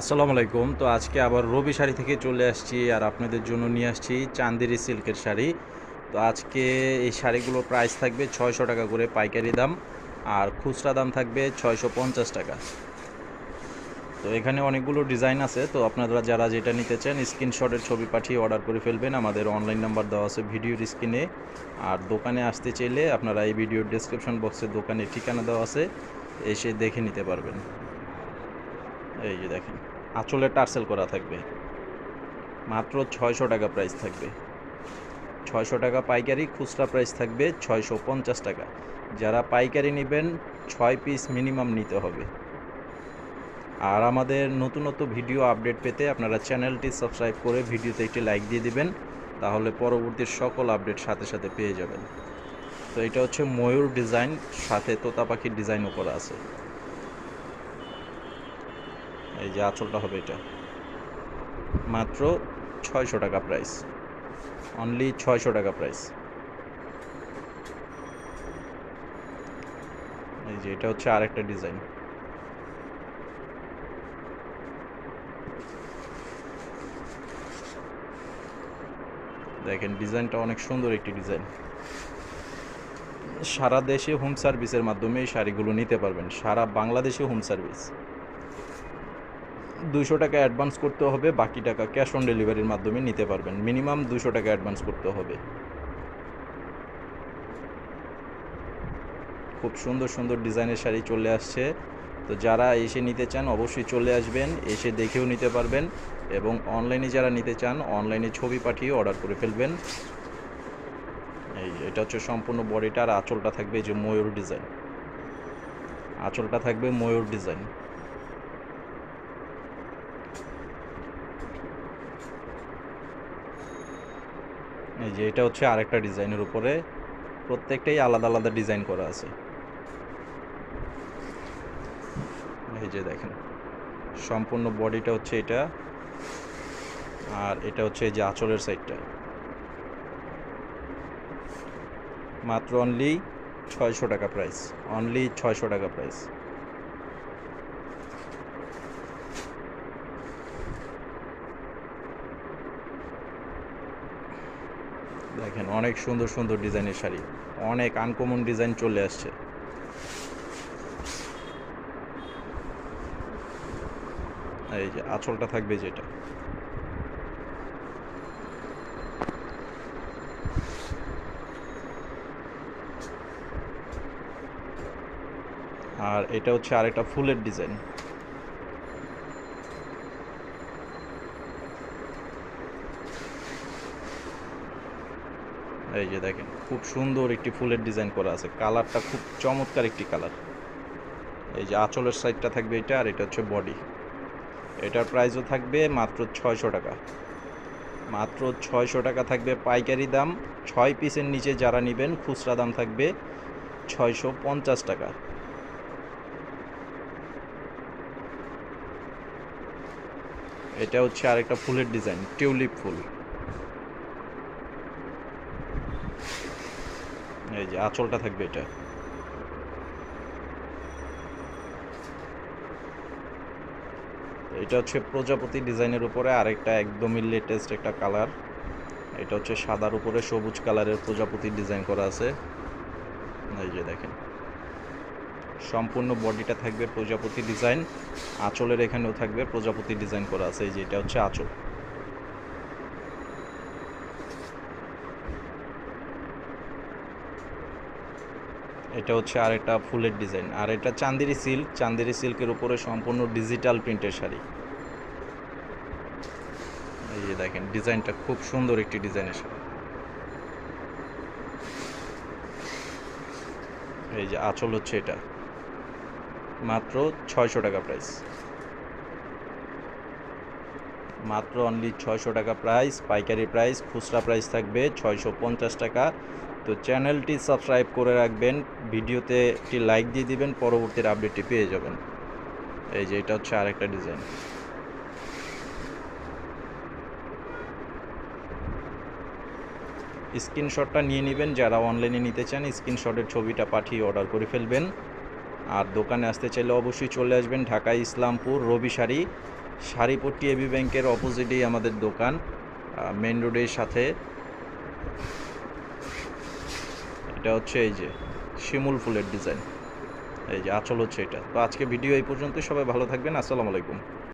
আসসালামু আলাইকুম। তো আজকে আবার রবি শাড়ি থেকে চলে আসছি আর আপনাদের জন্য নিয়ে আসছি চান্দেরি সিল্কের শাড়ি। তো আজকে এই শাড়িগুলোর প্রাইস থাকবে ছয়শো টাকা করে পাইকারি দাম আর খুচরা দাম থাকবে ছয়শো পঞ্চাশ টাকা। তো এখানে অনেকগুলো ডিজাইন আছে। তো আপনারা যারা যেটা নিতে চান স্ক্রিনশটের ছবি পাঠিয়ে অর্ডার করে ফেলবেন। আমাদের অনলাইন নাম্বার দেওয়া আছে ভিডিওর স্ক্রিনে আর দোকানে আসতে চাইলে আপনারা এই ভিডিওর ডেসক্রিপশন বক্সে দোকানের ঠিকানা দেওয়া আছে। এসে দেখে নিতে পারবেন। এই যে দেখেন আঁচলে টার্সেল করা থাকবে। মাত্র ছয়শো টাকা প্রাইস থাকবে। ছয়শো টাকা পাইকারি, খুচরা প্রাইস থাকবে ছয়শো পঞ্চাশ টাকা। যারা পাইকারি নেবেন, ছয় পিস মিনিমাম নিতে হবে। আর আমাদের নতুন নতুন ভিডিও আপডেট পেতে আপনারা চ্যানেলটি সাবস্ক্রাইব করে ভিডিওতে একটি লাইক দিয়ে দিবেন, তাহলে পরবর্তী সকল আপডেট সাথে সাথে পেয়ে যাবেন। তো এটা হচ্ছে ময়ূর ডিজাইন সাথে তোতা পাখির ডিজাইনও করা আছে। এই যে আঁচলটা হবে এটা। মাত্র ছয়শো টাকা প্রাইস অনলি ছয়শো টাকা প্রাইস এই যে এটা হচ্ছে আরেকটা ডিজাইন দেখেন ডিজাইনটা অনেক সুন্দর একটি ডিজাইন সারা দেশে হোম সার্ভিসের মাধ্যমে এই শাড়িগুলো নিতে পারবেন। সারা বাংলাদেশে হোম সার্ভিস দুশো টাকা অ্যাডভান্স করতে হবে, বাকি টাকা ক্যাশ অন ডেলিভারির মাধ্যমে নিতে পারবেন। মিনিমাম দুশো টাকা অ্যাডভান্স করতে হবে। খুব সুন্দর সুন্দর ডিজাইনের শাড়ি চলে আসছে। তো যারা এসে নিতে চান, অবশ্যই চলে আসবেন, এসে দেখেও নিতে পারবেন এবং অনলাইনে যারা নিতে চান অনলাইনে ছবি পাঠিয়ে অর্ডার করে ফেলবেন। এই, এটা হচ্ছে সম্পূর্ণ বডিটা আর আঁচলটা থাকবে যে ময়ূর ডিজাইন আঁচলটা থাকবে ময়ূর ডিজাইন এই যে এটা হচ্ছে আরেকটা ডিজাইনের উপরে প্রত্যেকটাই আলাদা আলাদা ডিজাইন করা আছে। এই যে দেখেন, সম্পূর্ণ বডিটা হচ্ছে এটা আর এটা হচ্ছে এই যে আঁচলের সাইডটা। মাত্র অনলি ছয়শো টাকা প্রাইস অনলি ছয়শো টাকা প্রাইস দেখেন, অনেক সুন্দর সুন্দর ডিজাইনের শাড়ি। অনেক আনকমন ডিজাইন চলে আসছে। এই যে আঁচলটা থাকবে যেটা। আর এটা হচ্ছে আরেকটা ফুলের ডিজাইন। এই যে দেখেন, খুব সুন্দর একটি ফুলের ডিজাইন করা আছে। কালারটা খুব চমৎকার একটি কালার। এই যে আঁচলের সাইডটা থাকবে এটা আর এটা হচ্ছে বডি। এটার প্রাইসও থাকবে মাত্র ছয়শো টাকা। মাত্র ছয়শো টাকা থাকবে পাইকারি দাম। ছয় পিসের নিচে যারা নেবেন, খুচরা দাম থাকবে ছয়শো পঞ্চাশ টাকা। এটা হচ্ছে আরেকটা ফুলের ডিজাইন, টিউলিপ ফুল। এই যে আঁচলটা থাকবে এটা। এটা হচ্ছে প্রজাপতি ডিজাইনের উপরে, আরেকটা একদমই লেটেস্ট একটা কালার এটা হচ্ছে সাদার উপরে, সবুজ কালারের প্রজাপতি ডিজাইন করা আছে। এই যে দেখেন। সম্পূর্ণ বডিটা থাকবে প্রজাপতি ডিজাইন আঁচলের এখানেও থাকবে প্রজাপতি ডিজাইন করা আছে। এই যে এটা হচ্ছে আঁচল। এটা হচ্ছে আরেকটা ফুলের ডিজাইন। আর এটা চান্দেরি সিল্ক। চান্দেরি সিল্কের উপরে সম্পূর্ণ ডিজিটাল প্রিন্টের শাড়ি। এই যে দেখেন, ডিজাইনটা খুব সুন্দর একটি ডিজাইনের শাড়ি। এই যে আঁচল হচ্ছে এটা। মাত্র ছয়শো টাকা প্রাইস মাত্র অনলি ছয়শো টাকা প্রাইস পাইকারি প্রাইস খুচরা প্রাইস থাকবে ছয়শো পঞ্চাশ টাকা। তো চ্যানেলটি সাবস্ক্রাইব করে রাখবেন, ভিডিওতে একটি লাইক দিয়ে দিবেন, পরবর্তীর আপডেটটি পেয়ে যাবেন। এই যে, এটা হচ্ছে আরেকটা ডিজাইন। স্ক্রিনশটটা নিয়ে নেবেন, যারা অনলাইনে নিতে চান, স্ক্রিনশটের ছবিটা পাঠিয়ে অর্ডার করে ফেলবেন। আর দোকানে আসতে চাইলে অবশ্যই চলে আসবেন, ঢাকা ইসলামপুর, রবি শাড়ি। শাড়িপট্টি এবি ব্যাংকের অপোজিটেই আমাদের দোকান মেন রোডের সাথে। এটা হচ্ছে এই যে শিমুল ফুলের ডিজাইন। এই যে আচল হচ্ছে এটা। তো আজকে ভিডিও এই পর্যন্তই। সবাই ভালো থাকবেন। আসসালামু আলাইকুম।